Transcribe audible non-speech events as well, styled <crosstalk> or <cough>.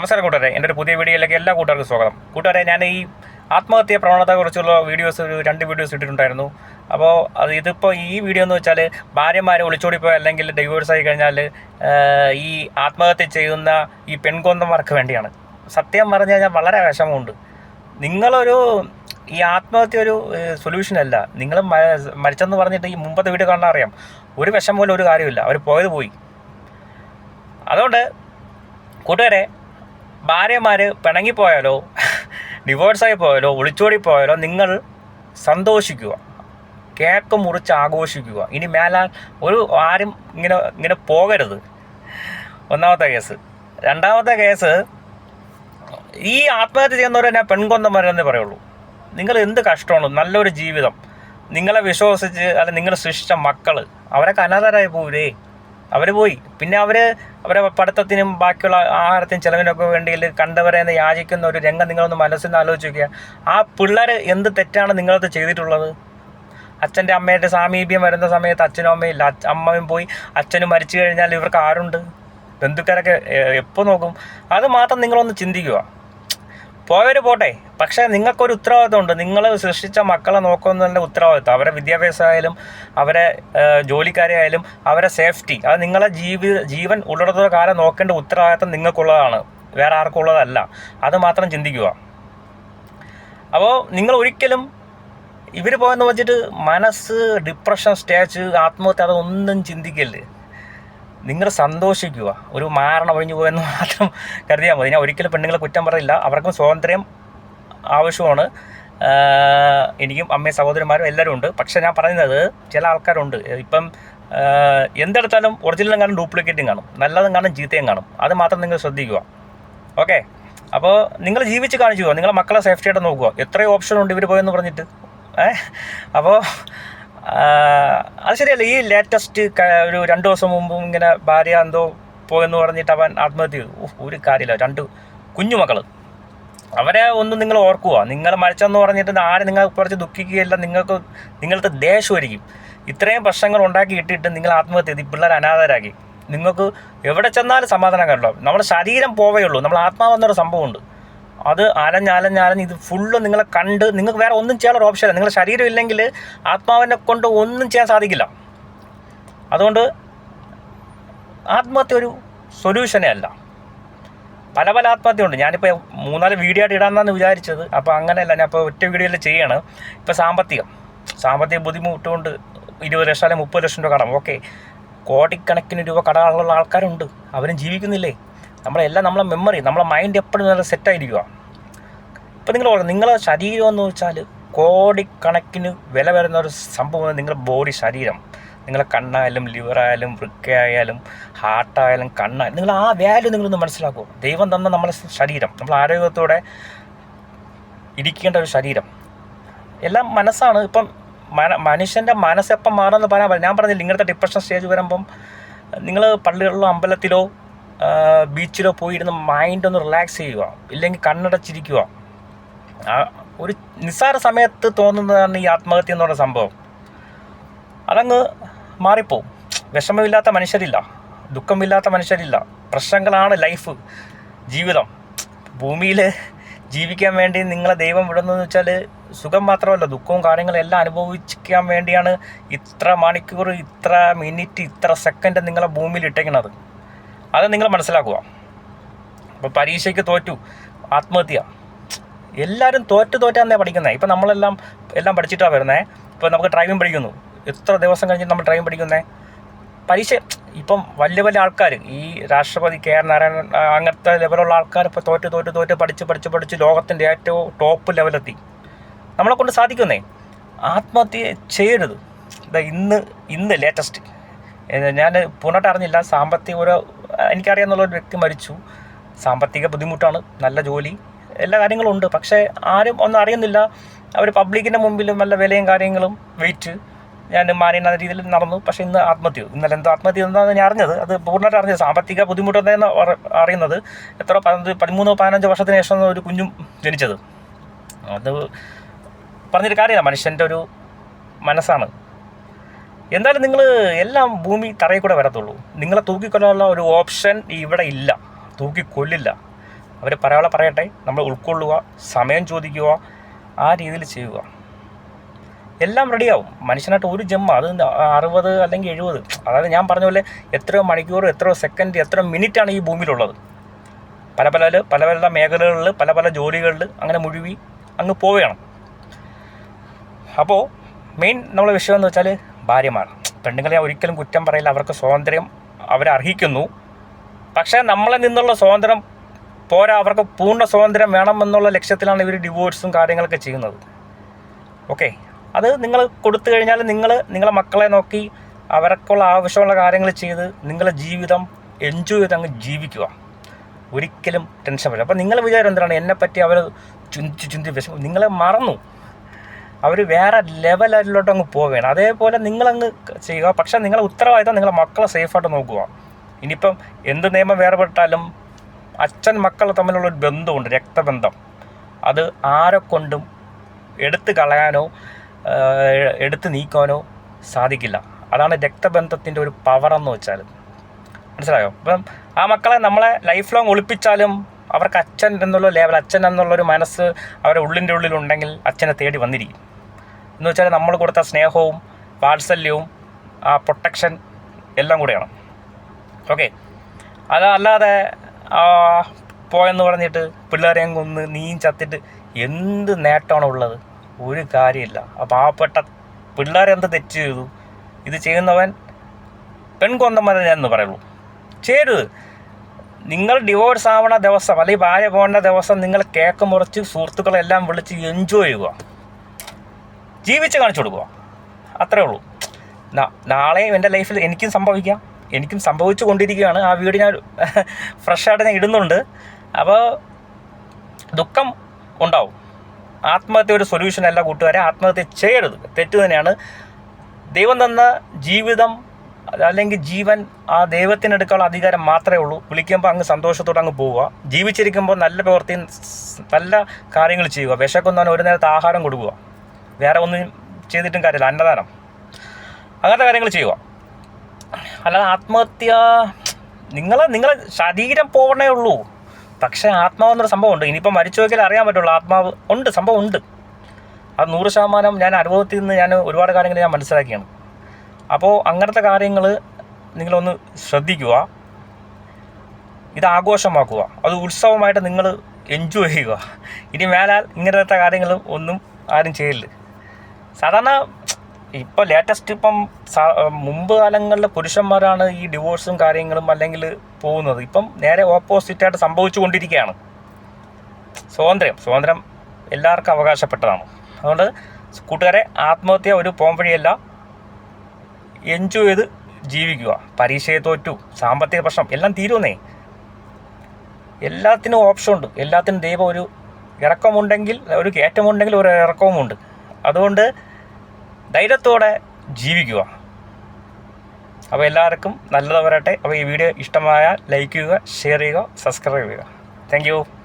നമസ്കാരം കൂട്ടുകാരെ. എന്റെ ഒരു പുതിയ വീഡിയോയിലേക്ക് എല്ലാ കൂട്ടുകാർക്കും സ്വാഗതം. കൂട്ടുകാരെ ഞാൻ ഈ ആത്മഹത്യ പ്രവണതയെക്കുറിച്ചുള്ള വീഡിയോസ് രണ്ട് വീഡിയോസ് ഇട്ടിട്ടുണ്ടായിരുന്നു. അപ്പോൾ അത് ഇതിപ്പോൾ ഈ വീഡിയോ എന്ന് വെച്ചാൽ ഭാര്യമാരെ ഒളിച്ചോടിപ്പോയി അല്ലെങ്കിൽ ഡൈവേഴ്സ് ആയി കഴിഞ്ഞാൽ ഈ ആത്മഹത്യ ചെയ്യുന്ന ഈ പെൺകൊന്നന്മാർക്ക് വേണ്ടിയാണ്. സത്യം പറഞ്ഞു കഴിഞ്ഞാൽ വളരെ വിഷമമുണ്ട്. നിങ്ങളൊരു ഈ ആത്മഹത്യ ഒരു സൊല്യൂഷൻ അല്ല. നിങ്ങൾ മരിച്ചെന്ന് പറഞ്ഞിട്ട് ഈ മുമ്പത്തെ വീഡിയോ കാണാൻ അറിയാം. ഒരു വിഷം പോലും ഒരു കാര്യമില്ല അവർ പോയത് പോയി. അതുകൊണ്ട് കൂട്ടുകാരെ ഭാര്യമാർ പിണങ്ങിപ്പോയാലോ ഡിവോഴ്സായി പോയാലോ ഒളിച്ചോടി പോയാലോ നിങ്ങൾ സന്തോഷിക്കുക. കേക്ക് മുറിച്ച് ആഘോഷിക്കുക. ഇനി മേലാൽ ഒരു ആരും ഇങ്ങനെ ഇങ്ങനെ പോകരുത്. ഒന്നാമത്തെ കേസ്. രണ്ടാമത്തെ കേസ് ഈ ആത്മഹത്യ ചെയ്യുന്നവരെ ഞാൻ പെൺകൊന്നമാരെന്നേ പറയുള്ളൂ. നിങ്ങൾ എന്ത് കഷ്ടമാണ് നല്ലൊരു ജീവിതം. നിങ്ങളെ വിശ്വസിച്ച് അല്ല നിങ്ങൾ സൃഷ്ടിച്ച മക്കൾ അവരൊക്കെ അനാഥരായി പോകൂലേ അവർ പോയി. പിന്നെ അവർ അവരെ പഠിത്തത്തിനും ബാക്കിയുള്ള ആഹാരത്തിനും ചിലവിനൊക്കെ വേണ്ടിയിൽ കണ്ടവരെ യാചിക്കുന്ന ഒരു രംഗം നിങ്ങളൊന്ന് മനസ്സിൽ ആലോചിച്ച് നോക്കുക ആ പിള്ളേർ എന്ത് തെറ്റാണ് നിങ്ങളത് ചെയ്തിട്ടുള്ളത്? അച്ഛന്റെ അമ്മയുടെ സാമീപ്യം വരുന്ന സമയത്ത് അച്ഛനും അമ്മയും ഇല്ല. അമ്മയും പോയി. അച്ഛനും മരിച്ചു കഴിഞ്ഞാൽ ഇവർക്ക് ആരുണ്ട്? ബന്ധുക്കാരൊക്കെ എപ്പോൾ നോക്കും? അത് മാത്രം നിങ്ങളൊന്ന് ചിന്തിക്കുക പോയവർ പോട്ടെ. പക്ഷേ നിങ്ങൾക്കൊരു ഉത്തരവാദിത്തമുണ്ട് നിങ്ങൾ സൃഷ്ടിച്ച മക്കളെ നോക്കുന്നതിന്റെ ഉത്തരവാദിത്തം അവരെ വിദ്യാഭ്യാസമായാലും അവരെ ഏഹ്, ജോലിക്കാരെ ആയാലും അവരെ സേഫ്റ്റി. അത് നിങ്ങളെ ജീവി ജീവൻ ഉള്ളിടത്തോളം കാലം നോക്കേണ്ട ഉത്തരവാദിത്തം നിങ്ങൾക്കുള്ളതാണ്. വേറെ ആർക്കും ഉള്ളതല്ല. അത് മാത്രം ചിന്തിക്കുക. അപ്പോൾ നിങ്ങൾ ഒരിക്കലും ഇവർ പോയെന്ന് വെച്ചിട്ട് മനസ്സ് ഡിപ്രഷൻ സ്റ്റേജ് ആത്മഹത്യ അതൊന്നും ചിന്തിക്കല്ലേ? നിങ്ങൾ സന്തോഷിക്കുക. ഒരു മാരണം ഒഴിഞ്ഞു പോയെന്ന് മാത്രം കരുതിയാൽ മതി. ഞാൻ ഒരിക്കലും പെണ്ണുങ്ങളെ കുറ്റം പറയില്ല അവർക്കും സ്വാതന്ത്ര്യം ആവശ്യമാണ്. എനിക്കും അമ്മയും സഹോദരന്മാരും എല്ലാവരും ഉണ്ട്. പക്ഷേ ഞാൻ പറയുന്നത് ചില ആൾക്കാരുണ്ട്. ഇപ്പം എന്തെടുത്താലും ഒറിജിനലും കാണും ഡ്യൂപ്ലിക്കേറ്റും കാണും. നല്ലതും കാണും ചീത്തയും കാണും. അത് മാത്രം നിങ്ങൾ ശ്രദ്ധിക്കുക. ഓക്കെ? അപ്പോൾ നിങ്ങൾ ജീവിച്ച് കാണിച്ചു പോകുക നിങ്ങളെ മക്കളെ സേഫ്റ്റിയായിട്ട് നോക്കുക. എത്രയോ ഓപ്ഷൻ ഉണ്ട് ഇവർ പോയെന്ന് പറഞ്ഞിട്ട്. ഏ? അപ്പോൾ അത് ശരിയല്ല ഈ ലേറ്റസ്റ്റ് ഒരു രണ്ട് ദിവസം മുമ്പും ഇങ്ങനെ ഭാര്യ എന്തോ പോയെന്ന് പറഞ്ഞിട്ട് അവൻ ആത്മഹത്യ ചെയ്തു. ഒരു കാര്യമില്ല. രണ്ട് കുഞ്ഞുമക്കൾ അവരെ ഒന്നും നിങ്ങൾ ഓർക്കുക. നിങ്ങൾ മരിച്ചെന്ന് പറഞ്ഞിട്ട് ആരും നിങ്ങൾ കുറച്ച് ദുഃഖിക്കുകയില്ല നിങ്ങൾക്ക് നിങ്ങൾക്ക് ദേഷ്യമായിരിക്കും. ഇത്രയും പ്രശ്നങ്ങൾ ഉണ്ടാക്കി ഇട്ടിട്ട് നിങ്ങൾ ആത്മഹത്യ ചെയ്ത് പിള്ളേർ അനാഥരാക്കി. നിങ്ങൾക്ക് എവിടെ ചെന്നാലും സമാധാനം കണ്ടോ നമ്മുടെ ശരീരം പോവേ ഉള്ളൂ. നമ്മൾ ആത്മാവെന്നൊരു സംഭവമുണ്ട്. അത് അലഞ്ഞലഞ്ഞലഞ്ഞ് ഇത് ഫുള്ള് നിങ്ങളെ കണ്ട് നിങ്ങൾക്ക് വേറെ ഒന്നും ചെയ്യാനുള്ള ഇല്ല. നിങ്ങളുടെ ശരീരം ഇല്ലെങ്കിൽ ആത്മാവിനെ കൊണ്ട് ഒന്നും ചെയ്യാൻ സാധിക്കില്ല. അതുകൊണ്ട് ആത്മഹത്യ ഒരു സൊല്യൂഷനേ അല്ല. പല പല ആത്മഹത്യയുണ്ട് ഞാനിപ്പോൾ മൂന്നാൽ വീഡിയോ ആയിട്ട് ഇടാമെന്നാണ് വിചാരിച്ചത്. അപ്പോൾ അങ്ങനെയല്ല ഞാൻ ഇപ്പോൾ ഒറ്റ വീഡിയോയിൽ ചെയ്യാണ്. ഇപ്പോൾ സാമ്പത്തികം. സാമ്പത്തിക ബുദ്ധിമുട്ടുകൊണ്ട് ഇരുപത് ലക്ഷം അല്ലെങ്കിൽ മുപ്പത് ലക്ഷം രൂപ കടം. ഓക്കെ കോടിക്കണക്കിന് രൂപ കടമുള്ള ആൾക്കാരുണ്ട്. അവരും ജീവിക്കുന്നില്ലേ? നമ്മളെല്ലാം നമ്മളെ മെമ്മറി നമ്മളെ മൈൻഡ് എപ്പോഴും നല്ല സെറ്റായിരിക്കുക ഇപ്പം നിങ്ങൾ ഓർക്കുക നിങ്ങളെ ശരീരം എന്ന് വെച്ചാൽ കോടിക്കണക്കിന് വില വരുന്ന ഒരു സംഭവമാണ് നിങ്ങളുടെ ബോഡി ശരീരം. നിങ്ങളെ കണ്ണായാലും ലിവറായാലും വൃക്കയായാലും ഹാർട്ടായാലും കണ്ണായാലും നിങ്ങൾ ആ വാല്യൂ നിങ്ങളൊന്ന് മനസ്സിലാക്കുക ദൈവം തന്ന നമ്മളെ ശരീരം നമ്മൾ ആരോഗ്യത്തോടെ ഇരിക്കേണ്ട ഒരു ശരീരം. എല്ലാം മനസ്സാണ്. ഇപ്പം മന മനുഷ്യന്റെ മനസ്സെപ്പം മാറുമെന്ന് പറയാൻ പറ്റില്ല. ഞാൻ പറഞ്ഞില്ല ഇങ്ങനത്തെ ഡിപ്രഷൻ സ്റ്റേജ് വരുമ്പം നിങ്ങൾ പള്ളികളിലോ അമ്പലത്തിലോ ബീച്ചിലോ പോയിരുന്ന് മൈൻഡ് ഒന്ന് റിലാക്സ് ചെയ്യുക. ഇല്ലെങ്കിൽ കണ്ണടച്ചിരിക്കുക. ഒരു നിസ്സാര സമയത്ത് തോന്നുന്നതാണ് ഈ ആത്മഹത്യ എന്നുള്ള സംഭവം. അതങ്ങ് മാറിപ്പോവും. വിഷമമില്ലാത്ത മനുഷ്യരില്ല. ദുഃഖമില്ലാത്ത മനുഷ്യരില്ല. പ്രശ്നങ്ങളാണ് ലൈഫ് ജീവിതം. ഭൂമിയിൽ ജീവിക്കാൻ വേണ്ടി നിങ്ങളെ ദൈവം വിടുന്നതെന്ന് വെച്ചാൽ സുഖം മാത്രമല്ല ദുഃഖവും കാര്യങ്ങളും എല്ലാം അനുഭവിക്കാൻ വേണ്ടിയാണ് ഇത്ര മണിക്കൂർ ഇത്ര മിനിറ്റ് ഇത്ര സെക്കൻഡ് നിങ്ങളെ ഭൂമിയിൽ ഇട്ടേക്കുന്നത് അത് നിങ്ങൾ മനസ്സിലാക്കുക. അപ്പോൾ പരീക്ഷയ്ക്ക് തോറ്റു ആത്മഹത്യ. എല്ലാവരും തോറ്റ് തോറ്റാന്നേ പഠിക്കുന്നത് ഇപ്പം നമ്മളെല്ലാം എല്ലാം പഠിച്ചിട്ടാണ് വരുന്നത് ഇപ്പോൾ നമുക്ക് ഡ്രൈവിംഗ് പഠിക്കുന്നു. എത്ര ദിവസം കഴിഞ്ഞിട്ട് നമ്മൾ ഡ്രൈവിംഗ് പഠിക്കുന്നത് പരീക്ഷ ഇപ്പം വലിയ വലിയ ആൾക്കാർ ഈ രാഷ്ട്രപതി കെ ആർ നാരായണൻ അങ്ങനത്തെ ലെവലുള്ള ആൾക്കാർ ഇപ്പോൾ തോറ്റ് തോറ്റ് തോറ്റ് പഠിച്ച് പഠിച്ച് പഠിച്ച് ലോകത്തിന്റെ ഏറ്റവും ടോപ്പ് ലെവലെത്തി നമ്മളെ കൊണ്ട് സാധിക്കുന്നേ. ആത്മഹത്യ ചെയ്യരുത്. ഇന്ന് ഇന്ന് ലേറ്റസ്റ്റ് ഞാൻ പൂർണമായിട്ട് അറിഞ്ഞില്ല. സാമ്പത്തിക ഒരു എനിക്കറിയാവുന്ന ഒരു വ്യക്തി മരിച്ചു. സാമ്പത്തിക ബുദ്ധിമുട്ടാണ് നല്ല ജോലി എല്ലാ കാര്യങ്ങളും ഉണ്ട്. പക്ഷേ ആരും ഒന്നും അറിയുന്നില്ല. അവർ പബ്ലിക്കിന്റെ മുമ്പിലും നല്ല വിലയും കാര്യങ്ങളും വെയിറ്റ് ഞാൻ മാനിയുന്ന രീതിയിൽ നടന്നു. പക്ഷേ ഇന്ന് ആത്മഹത്യ. ഇന്നലെ എന്തോ ആത്മഹത്യ എന്താണെന്ന് ഞാൻ അറിഞ്ഞത്. അത് പൂർണമായിട്ട് അറിഞ്ഞത്. സാമ്പത്തിക ബുദ്ധിമുട്ടെന്ന് അറിയുന്നത്. എത്ര പതിനഞ്ച് പതിമൂന്നോ പതിനഞ്ചോ വർഷത്തിന് ശേഷം ഒരു കുഞ്ഞും ജനിച്ചത്. അത് പറഞ്ഞൊരു കാര്യമില്ല. മനുഷ്യന്റെ ഒരു മനസ്സാണ്. എന്തായാലും നിങ്ങൾ എല്ലാം ഭൂമി തറയിൽ കൂടെ വരത്തുള്ളൂ. നിങ്ങളെ തൂക്കിക്കൊല്ലാനുള്ള ഒരു ഓപ്ഷൻ ഇവിടെ ഇല്ല. തൂക്കിക്കൊല്ലില്ല. അവർ പറയാനുള്ള പറയട്ടെ. നമ്മൾ ഉൾക്കൊള്ളുക സമയം ചോദിക്കുക ആ രീതിയിൽ ചെയ്യുക. എല്ലാം റെഡിയാവും മനുഷ്യനായിട്ട് ഒരു ജമ്മ അത് അറുപത് അല്ലെങ്കിൽ എഴുപത്. അതായത് ഞാൻ പറഞ്ഞ പോലെ എത്രയോ മണിക്കൂർ എത്രയോ സെക്കൻഡ് എത്രയോ മിനിറ്റാണ് ഈ ഭൂമിയിലുള്ളത്. പല പല പല പല മേഖലകളിൽ പല പല ജോലികളിൽ അങ്ങനെ മുഴുവി അങ്ങ് പോവുകയാണ്. അപ്പോൾ മെയിൻ നമ്മളെ വിഷയം എന്ന് വെച്ചാൽ ഭാര്യമാർ. പെണ്ണുങ്ങളെ ഒരിക്കലും കുറ്റം പറയില്ല. അവർക്ക് സ്വാതന്ത്ര്യം അവരർഹിക്കുന്നു പക്ഷേ നമ്മളെ നിന്നുള്ള സ്വാതന്ത്ര്യം പോരാ. അവർക്ക് പൂർണ സ്വാതന്ത്ര്യം വേണമെന്നുള്ള ലക്ഷ്യത്തിലാണ് ഇവർ ഡിവോഴ്സും കാര്യങ്ങളൊക്കെ ചെയ്യുന്നത്. ഓക്കെ അത് നിങ്ങൾ കൊടുത്തു കഴിഞ്ഞാൽ നിങ്ങൾ നിങ്ങളെ മക്കളെ നോക്കി അവർക്കുള്ള ആവശ്യമുള്ള കാര്യങ്ങൾ ചെയ്ത് നിങ്ങളുടെ ജീവിതം എൻജോയ് ചെയ്ത് അങ്ങ് ജീവിക്കുക. ഒരിക്കലും ടെൻഷൻ വരില്ല. അപ്പോൾ നിങ്ങൾ വിചാരം എന്താണ്? എന്നെപ്പറ്റി അവർ ചിന്തിച്ച് ചിന്തി വിഷമം നിങ്ങളെ മറന്നു. അവർ വേറെ ലെവലിലോട്ട് അങ്ങ് പോവുകയാണ്. അതേപോലെ നിങ്ങളങ്ങ് ചെയ്യുക. പക്ഷെ നിങ്ങളെ ഉത്തരവാദിത്തം നിങ്ങളെ മക്കളെ സേഫായിട്ട് നോക്കുക. ഇനിയിപ്പം എന്ത് നിയമം വേർപെട്ടാലും അച്ഛൻ മക്കൾ തമ്മിലുള്ള ഒരു ബന്ധമുണ്ട് രക്തബന്ധം. അത് ആരെ കൊണ്ടും എടുത്തു കളയാനോ എടുത്തു നീക്കാനോ സാധിക്കില്ല. അതാണ് രക്തബന്ധത്തിന്റെ ഒരു പവർ എന്ന് വെച്ചാൽ മനസ്സിലായോ? അപ്പം ആ മക്കളെ നമ്മളെ ലൈഫ് ലോങ് ഒളിപ്പിച്ചാലും അവർക്ക് അച്ഛൻ എന്നുള്ള ലേവൽ അച്ഛൻ എന്നുള്ളൊരു മനസ്സ് അവരുടെ ഉള്ളിന്റെ ഉള്ളിലുണ്ടെങ്കിൽ അച്ഛനെ തേടി വന്നിരിക്കും. എന്ന് വെച്ചാൽ നമ്മൾ കൊടുത്ത സ്നേഹവും വാത്സല്യവും ആ പ്രൊട്ടക്ഷൻ എല്ലാം കൂടെയാണ്. ഓക്കെ അത് അല്ലാതെ പോയെന്ന് പറഞ്ഞിട്ട് പിള്ളേരെയും കൊന്ന് നീയും ചത്തിട്ട് എന്ത് നേട്ടമാണ് ഉള്ളത്? ഒരു കാര്യമില്ല. ആ പാവപ്പെട്ട പിള്ളേരെന്ത് തെറ്റ് ചെയ്തു? ഇത് ചെയ്യുന്നവൻ പെൺകൊന്നമല്ല ഞാൻ എന്ന് പറയുള്ളൂ. ചെയ്യരുത്. നിങ്ങൾ ഡിവോഴ്സ് ആവണ ദിവസം അല്ലെങ്കിൽ ഭാര്യ പോകേണ്ട ദിവസം നിങ്ങൾ കേക്ക് മുറിച്ച് സുഹൃത്തുക്കളെല്ലാം വിളിച്ച് എൻജോയ് ചെയ്യുക. ജീവിച്ച് കാണിച്ചു കൊടുക്കുക. അത്രേ ഉള്ളൂ. നാ- നാളെ എന്റെ ലൈഫിൽ എനിക്കും സംഭവിക്കാം. എനിക്കും സംഭവിച്ചു കൊണ്ടിരിക്കുകയാണ്. ആ വീട് ഞാൻ <laughs> ഫ്രഷായിട്ട് ഞാൻ ഇടുന്നുണ്ട്. അപ്പോൾ ദുഃഖം ഉണ്ടാവും. ആത്മഹത്യ ഒരു സൊല്യൂഷൻ അല്ല കൂട്ടുകാരെ. ആത്മഹത്യ ചെയ്യരുത്. തെറ്റ് തന്നെയാണ്. ദൈവം തന്ന ജീവിതം അല്ലെങ്കിൽ ജീവൻ ആ ദൈവത്തിനെടുക്കാനുള്ള അധികാരം മാത്രമേ ഉള്ളൂ. വിളിക്കുമ്പോൾ അങ്ങ് സന്തോഷത്തോടെ അങ്ങ് പോവുക. ജീവിച്ചിരിക്കുമ്പോൾ നല്ല പ്രവൃത്തി നല്ല കാര്യങ്ങൾ ചെയ്യുക. വിശക്കുന്നവന് ഒരു നേരത്തെ ആഹാരം കൊടുക്കുക. വേറെ ഒന്നും ചെയ്തിട്ടും കാര്യമില്ല. അന്നദാനം. അങ്ങനത്തെ കാര്യങ്ങൾ ചെയ്യുക. അല്ലാതെ ആത്മഹത്യ നിങ്ങൾ നിങ്ങളെ ശരീരം പോകണേ ഉള്ളൂ. പക്ഷേ ആത്മാവ് എന്നൊരു സംഭവം ഉണ്ട്. ഇനിയിപ്പോൾ മരിച്ചു നോക്കിയാൽ അറിയാൻ പറ്റുള്ളൂ. ആത്മാവ് ഉണ്ട്. സംഭവം ഉണ്ട്. അത് നൂറ് ശതമാനം ഞാൻ അനുഭവത്തിൽ നിന്ന് ഞാൻ ഒരുപാട് കാര്യങ്ങൾ ഞാൻ മനസ്സിലാക്കിയാണ്. അപ്പോൾ അങ്ങനത്തെ കാര്യങ്ങൾ നിങ്ങളൊന്ന് ശ്രദ്ധിക്കുക. ഇത് ആഘോഷമാക്കുക. അത് ഉത്സവമായിട്ട് നിങ്ങൾ എൻജോയ് ചെയ്യുക. ഇനി മേലാൽ ഇങ്ങനത്തെ കാര്യങ്ങൾ ഒന്നും ആരും ചെയ്യില്ല. സാധാരണ ഇപ്പോൾ ലേറ്റസ്റ്റ് ഇപ്പം മുമ്പ് കാലങ്ങളിൽ പുരുഷന്മാരാണ് ഈ ഡിവോഴ്സും കാര്യങ്ങളും അല്ലെങ്കിൽ പോകുന്നത്. ഇപ്പം നേരെ ഓപ്പോസിറ്റായിട്ട് സംഭവിച്ചു കൊണ്ടിരിക്കുകയാണ് സ്വാതന്ത്ര്യം. സ്വാതന്ത്ര്യം എല്ലാവർക്കും അവകാശപ്പെട്ടതാണ്. അതുകൊണ്ട് കൂട്ടുകാരെ ആത്മഹത്യ ഒരു പോംവഴിയല്ല. എൻജോയ് ചെയ്ത് ജീവിക്കുക. പരീക്ഷയെ തോറ്റു. സാമ്പത്തിക പ്രശ്നം. എല്ലാം തീരുന്നേ. എല്ലാത്തിനും ഓപ്ഷൻ ഉണ്ട്. എല്ലാത്തിനും ദൈവം ഒരു ഇറക്കമുണ്ടെങ്കിൽ ഒരു കയറ്റമുണ്ടെങ്കിൽ ഒരു ഇറക്കവുമുണ്ട്. അതുകൊണ്ട് ധൈര്യത്തോടെ ജീവിക്കുക. അപ്പോൾ എല്ലാവർക്കും നല്ലത് വരട്ടെ. അപ്പോൾ ഈ വീഡിയോ ഇഷ്ടമായാൽ ലൈക്ക് ചെയ്യുക ഷെയർ ചെയ്യുക സബ്സ്ക്രൈബ് ചെയ്യുക. താങ്ക്